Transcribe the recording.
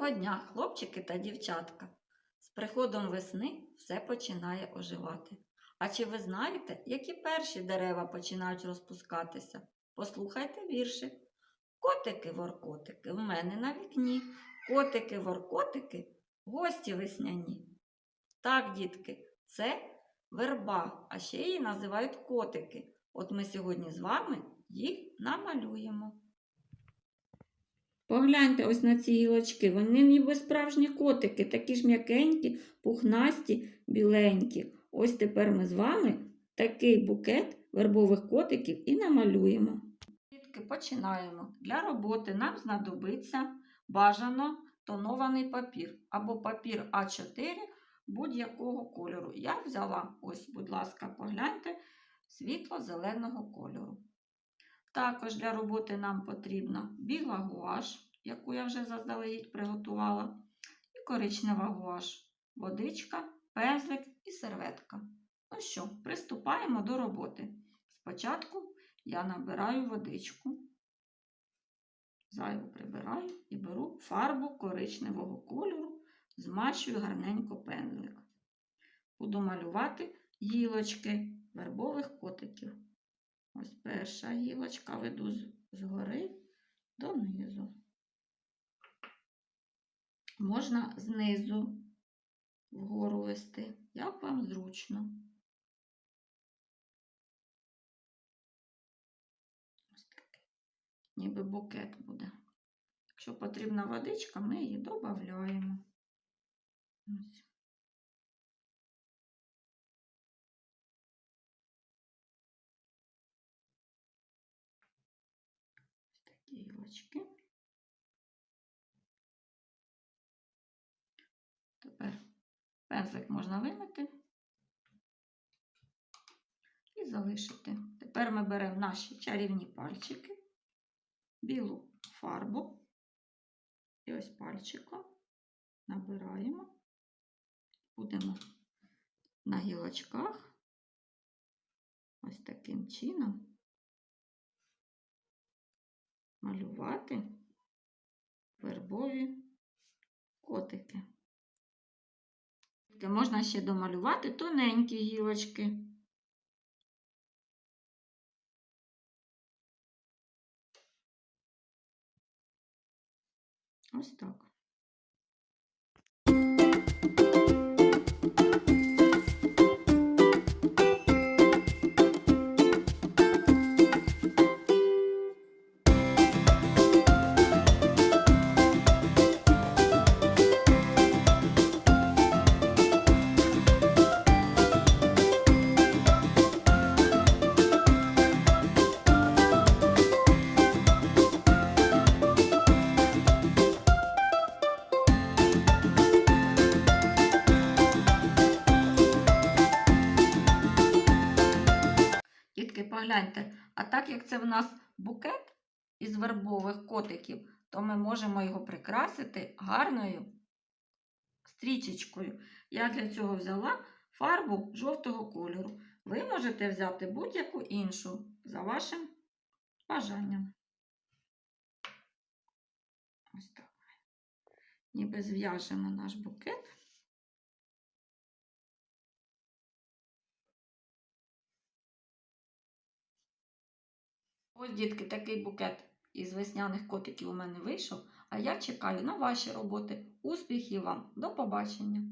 Доброго дня, хлопчики та дівчатка! З приходом весни все починає оживати. А чи ви знаєте, які перші дерева починають розпускатися? Послухайте віршик. Котики-воркотики в мене на вікні. Котики-воркотики гості весняні. Так, дітки, це верба, а ще її називають котики. От ми сьогодні з вами їх намалюємо. Погляньте ось на ці гілочки. Вони ніби справжні котики, такі ж м'якенькі, пухнасті, біленькі. Ось тепер ми з вами такий букет вербових котиків і намалюємо. Дітки, починаємо. Для роботи нам знадобиться бажано тонований папір або папір А4 будь-якого кольору. Я взяла, ось, будь ласка, погляньте, світло-зеленого кольору. Також для роботи нам потрібна біла гуаш, яку я вже заздалегідь приготувала, і коричнева гуаш, водичка, пензлик і серветка. Ну що, приступаємо до роботи. Спочатку я набираю водичку, зайву прибираю і беру фарбу коричневого кольору, змащую гарненько пензлик. Буду малювати гілочки вербових котиків. Ось перша гілочка веду згори донизу. Можна знизу вгору вести, як вам зручно. Ось такий, ніби букет буде. Якщо потрібна водичка, ми її додаємо. Такі. Тепер пензлик можна вимити і залишити. Тепер ми беремо наші чарівні пальчики, білу фарбу і ось пальчиком набираємо, будемо на гілочках ось таким чином малювати вербові котики. Можна ще домалювати тоненькі гілочки. Ось так. Погляньте, а так як це в нас букет із вербових котиків, то ми можемо його прикрасити гарною стрічечкою. Я для цього взяла фарбу жовтого кольору. Ви можете взяти будь-яку іншу за вашим бажанням. Ось так. Ніби зв'яжемо наш букет. Ось, дітки, такий букет із весняних котиків у мене вийшов, а я чекаю на ваші роботи. Успіхів вам! До побачення!